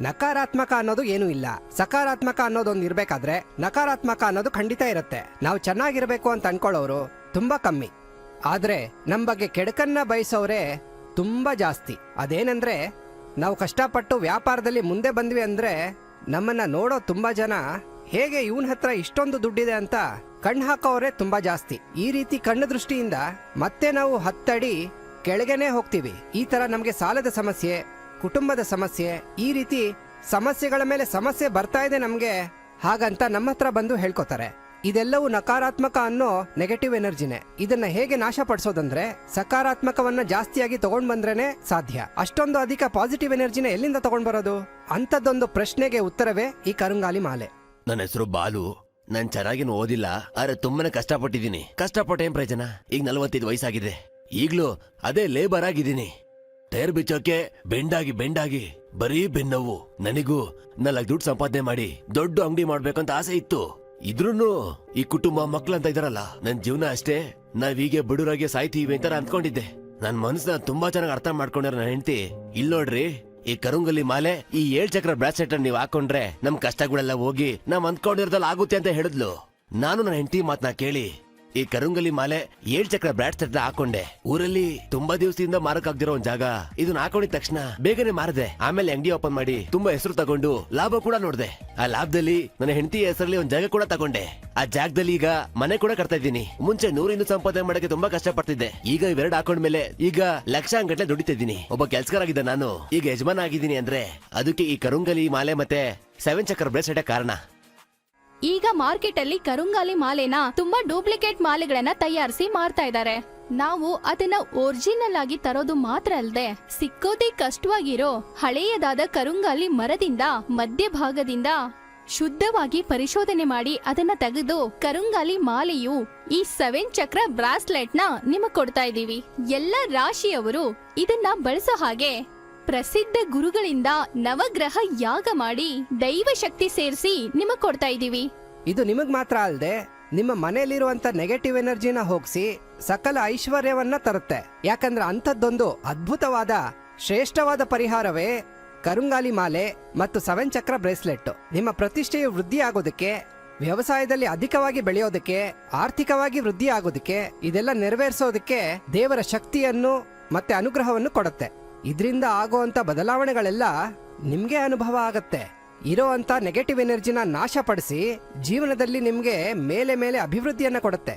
ನಕಾರಾತ್ಮಕ ಅನ್ನೋದು ಏನೂ ಇಲ್ಲ. ಸಕಾರಾತ್ಮಕ ಅನ್ನೋದೊಂದು ಇರ್ಬೇಕಾದ್ರೆ ನಕಾರಾತ್ಮಕ ಅನ್ನೋದು ಖಂಡಿತ ಇರುತ್ತೆ. ನಾವು ಚೆನ್ನಾಗಿರ್ಬೇಕು ಅಂತ ಅನ್ಕೊಳ್ಳೋರು ತುಂಬಾ ಕಮ್ಮಿ. ಆದ್ರೆ ನಮ್ ಬಗ್ಗೆ ಕೆಡಕನ್ನ ಬಯಸೋರೆ ತುಂಬಾ ಜಾಸ್ತಿ. ಅದೇನಂದ್ರೆ ನಾವು ಕಷ್ಟಪಟ್ಟು ವ್ಯಾಪಾರದಲ್ಲಿ ಮುಂದೆ ಬಂದ್ವಿ ಅಂದ್ರೆ ನಮ್ಮನ್ನ ನೋಡೋ ತುಂಬಾ ಜನ ಹೇಗೆ ಇವನ್ ಹತ್ರ ಇಷ್ಟೊಂದು ದುಡ್ಡಿದೆ ಅಂತ ಕಣ್ಣು ಹಾಕೋರೆ ತುಂಬಾ ಜಾಸ್ತಿ. ಈ ರೀತಿ ಕಣ್ಣು ದೃಷ್ಟಿಯಿಂದ ಮತ್ತೆ ನಾವು ಹತ್ತಡಿ ಕೆಳಗೆನೆ ಹೋಗ್ತೀವಿ. ಈ ತರ ನಮ್ಗೆ ಸಾಲದ ಸಮಸ್ಯೆ ಕುಟುಂಬದ ಸಮಸ್ಯೆ. ಈ ರೀತಿ ಸಮಸ್ಯೆಗಳ ಮೇಲೆ ಸಮಸ್ಯೆ ಬರ್ತಾ ಇದೆ ನಮ್ಗೆ. ಹಾಗಂತ ನಮ್ಮ ಹತ್ರ ಬಂದು ಹೇಳ್ಕೊತಾರೆ. ಇದೆಲ್ಲವೂ ನಕಾರಾತ್ಮಕ ಅನ್ನೋ ನೆಗೆಟಿವ್ ಎನರ್ಜಿನೇ ಇದನ್ನ ಹೇಗೆ ನಾಶ ಪಡಿಸೋದಂದ್ರೆ ಸಕಾರಾತ್ಮಕವನ್ನ ಜಾಸ್ತಿಯಾಗಿ ತಗೊಂಡ್ ಬಂದ್ರೇನೆ ಸಾಧ್ಯ. ಅಷ್ಟೊಂದು ಅಧಿಕ ಪಾಸಿಟಿವ್ ಎನರ್ಜಿನ ಎಲ್ಲಿಂದ ತಗೊಂಡ್ ಬರೋದು? ಅಂತದ್ದೊಂದು ಪ್ರಶ್ನೆಗೆ ಉತ್ತರವೇ ಈ ಕರುಂಗಾಲಿ ಮಾಲೆ. ನನ್ನ ಹೆಸರು ಬಾಲು. ನಾನ್ ಚೆನ್ನಾಗಿನ ಓದಿಲ್ಲ, ಆದ್ರೆ ತುಂಬಾನೇ ಕಷ್ಟಪಟ್ಟಿದ್ದೀನಿ. ಕಷ್ಟಪಟ್ಟ ಏನ್ ಪ್ರಯೋಜನ? ಈಗ ನಲವತ್ತೈದು ವಯಸ್ಸಾಗಿದೆ. ಈಗ್ಲೂ ಅದೇ ಲೇಬರ್ ಆಗಿದ್ದೀನಿ. ಟೈರ್ ಬಿಚ್ಚೋಕೆ ಬೆಂಡಾಗಿ ಬೆಂಡಾಗಿ, ಬರೀ ಬೆನ್ನವು. ನನಗೂ ನಾಲ್ಕು ದುಡ್ಡು ಸಂಪಾದನೆ ಮಾಡಿ ದೊಡ್ಡ ಅಂಗಡಿ ಮಾಡ್ಬೇಕಂತ ಆಸೆ ಇತ್ತು. ಇದ್ರೂನು ಈ ಕುಟುಂಬ ಮಕ್ಳು ಅಂತ ಇದಾರಲ್ಲ, ನನ್ ಜೀವನ ಅಷ್ಟೇ. ನಾವ್ ಹೀಗೆ ಬಡುರಾಗೆ ಸಾಯ್ತೀವಿ ಅಂತ ಅಂದ್ಕೊಂಡಿದ್ದೆ ಅನ್ಕೊಂಡಿದ್ದೆ. ನನ್ ಮನಸ್ಸನ್ನ ತುಂಬಾ ಚೆನ್ನಾಗಿ ಅರ್ಥ ಮಾಡ್ಕೊಂಡಿರೋ ನನ್ನ ಹೆಂಡತಿ, ಇಲ್ ನೋಡ್ರಿ, ಈ ಕರುಂಗಲಿ ಮಾಲೆ, ಈ ಏಳ್ ಚಕ್ರ ಬ್ರಾಸ್ಲೆಟ್ ನೀವ್ ಹಾಕೊಂಡ್ರೆ ನಮ್ ಕಷ್ಟಗಳೆಲ್ಲ ಹೋಗಿ ನಾವ್ ಅಂದ್ಕೊಂಡಿರೋದಲ್ಲ ಆಗುತ್ತೆ ಅಂತ ಹೇಳಿದ್ಲು. ನಾನು ನನ್ನ ಹೆಂಡತಿ ಮಾತನ್ನ ಕೇಳಿ ಈ ಕರುಂಗಲಿ ಮಾಲೆ ಏಳ್ ಚಕ್ರ ಬ್ರಾಸ್ಲೆಟ್ ಹಾಕೊಂಡೆ. ಊರಲ್ಲಿ ತುಂಬಾ ದಿವಸದಿಂದ ಮಾರಕ್ಕಾಗ್ದಿರೋ ಒಂದ್ ಜಾಗ. ಇದನ್ನ ಹಾಕೊಂಡಿದ ತಕ್ಷಣ ಬೇಗನೆ ಮಾರದೆ. ಆಮೇಲೆ ಅಂಗಡಿ ಓಪನ್ ಮಾಡಿ ತುಂಬಾ ಹೆಸರು ತಗೊಂಡು ಲಾಭ ಕೂಡ ನೋಡ್ದೆ. ಆ ಲಾಭದಲ್ಲಿ ನನ್ನ ಹೆಂಡತಿ ಹೆಸರಲ್ಲಿ ಒಂದ್ ಜಾಗ ಕೂಡ ತಗೊಂಡೆ. ಆ ಜಾಗದಲ್ಲಿ ಈಗ ಮನೆ ಕೂಡ ಕಟ್ತಾ ಇದ್ದೀನಿ. ಮುಂಚೆ ನೂರಿಂದ ಸಂಪಾದನೆ ಮಾಡಕ್ಕೆ ತುಂಬಾ ಕಷ್ಟ ಪಡ್ತಿದ್ದೆ ಈಗ ಇವೆರಡು ಹಾಕೊಂಡ್ಮೇಲೆ ಈಗ ಲಕ್ಷಾಂಗಟ್ಲೆ ದುಡಿತಾ ಇದ್ದೀನಿ. ಒಬ್ಬ ಕೆಲ್ಸಗಾರಾಗಿದ್ದ ನಾನು ಈಗ ಯಜಮಾನ ಆಗಿದ್ದೀನಿ ಅಂದ್ರೆ ಅದಕ್ಕೆ ಈ ಕರುಂಗಲಿ ಮಾಲೆ ಮತ್ತೆ ಸೆವೆನ್ ಚಕ್ರ ಬ್ರೇಸ್ಲೆಟ್ ಕಾರಣ. ಈಗ ಮಾರ್ಕೆಟ್ ಅಲ್ಲಿ ಕರುಂಗಾಲಿ ಮಾಲೆನ ತುಂಬಾ ಡೂಪ್ಲಿಕೇಟ್ ಮಾಲೆಗಳನ್ನ ತಯಾರಿಸಿ ಮಾರ್ತಾ ಇದ್ದಾರೆ. ನಾವು ಅದನ್ನ ಒರಿಜಿನಲ್ ಆಗಿ ತರೋದು ಮಾತ್ರ ಅಲ್ಲದೆ ಸಿಕ್ಕೋದೇ ಕಷ್ಟವಾಗಿರೋ ಹಳೆಯದಾದ ಕರುಂಗಾಲಿ ಮರದಿಂದ ಮಧ್ಯಭಾಗದಿಂದ ಶುದ್ಧವಾಗಿ ಪರಿಶೋಧನೆ ಮಾಡಿ ಅದನ್ನ ತೆಗೆದು ಕರುಂಗಾಲಿ ಮಾಲೆಯು ಈ ಸೆವೆನ್ ಚಕ್ರ ಬ್ರಾಸ್ಲೆಟ್ನ ನಿಮಗ್ ಕೊಡ್ತಾ ಇದೀವಿ ಎಲ್ಲ ರಾಶಿಯವರು ಇದನ್ನ ಬಳಸೋ ಹಾಗೆ ಪ್ರಸಿದ್ಧ ಗುರುಗಳಿಂದ ನವಗ್ರಹ ಯಾಗ ಮಾಡಿ ದೈವ ಶಕ್ತಿ ಸೇರಿಸಿ ನಿಮಗ್ ಕೊಡ್ತಾ ಇದೀವಿ ಇದು ನಿಮಗ್ ಮಾತ್ರ ಅಲ್ಲದೆ ನಿಮ್ಮ ಮನೆಯಲ್ಲಿರುವಂತ ನೆಗೆಟಿವ್ ಎನರ್ಜಿನ ಹೋಗಿಸಿ ಸಕಲ ಐಶ್ವರ್ಯವನ್ನ ತರುತ್ತೆ. ಯಾಕಂದ್ರೆ ಅಂಥದ್ದೊಂದು ಅದ್ಭುತವಾದ, ಶ್ರೇಷ್ಠವಾದ ಪರಿಹಾರವೇ ಕರುಂಗಾಲಿ ಮಾಲೆ ಮತ್ತು ಸವೆನ್ ಚಕ್ರ ಬ್ರೇಸ್ಲೆಟ್ ನಿಮ್ಮ ಪ್ರತಿಷ್ಠೆಯು ವೃದ್ಧಿ ಆಗೋದಕ್ಕೆ ವ್ಯವಸಾಯದಲ್ಲಿ ಅಧಿಕವಾಗಿ ಬೆಳೆಯೋದಕ್ಕೆ, ಆರ್ಥಿಕವಾಗಿ ವೃದ್ಧಿ ಆಗೋದಕ್ಕೆ ಇದೆಲ್ಲ ನೆರವೇರಿಸೋದಕ್ಕೆ ದೇವರ ಶಕ್ತಿಯನ್ನು ಮತ್ತೆ ಅನುಗ್ರಹವನ್ನು ಕೊಡುತ್ತೆ. ಇದರಿಂದ ಆಗುವಂತ ಬದಲಾವಣೆಗಳೆಲ್ಲ ನಿಮಗೆ ಅನುಭವ ಆಗತ್ತೆ. ಇರೋ ಅಂಥ ನೆಗೆಟಿವ್ ಎನರ್ಜಿನ ನಾಶಪಡಿಸಿ ಜೀವನದಲ್ಲಿ ನಿಮಗೆ ಮೇಲೆ ಮೇಲೆ ಅಭಿವೃದ್ಧಿಯನ್ನ ಕೊಡುತ್ತೆ.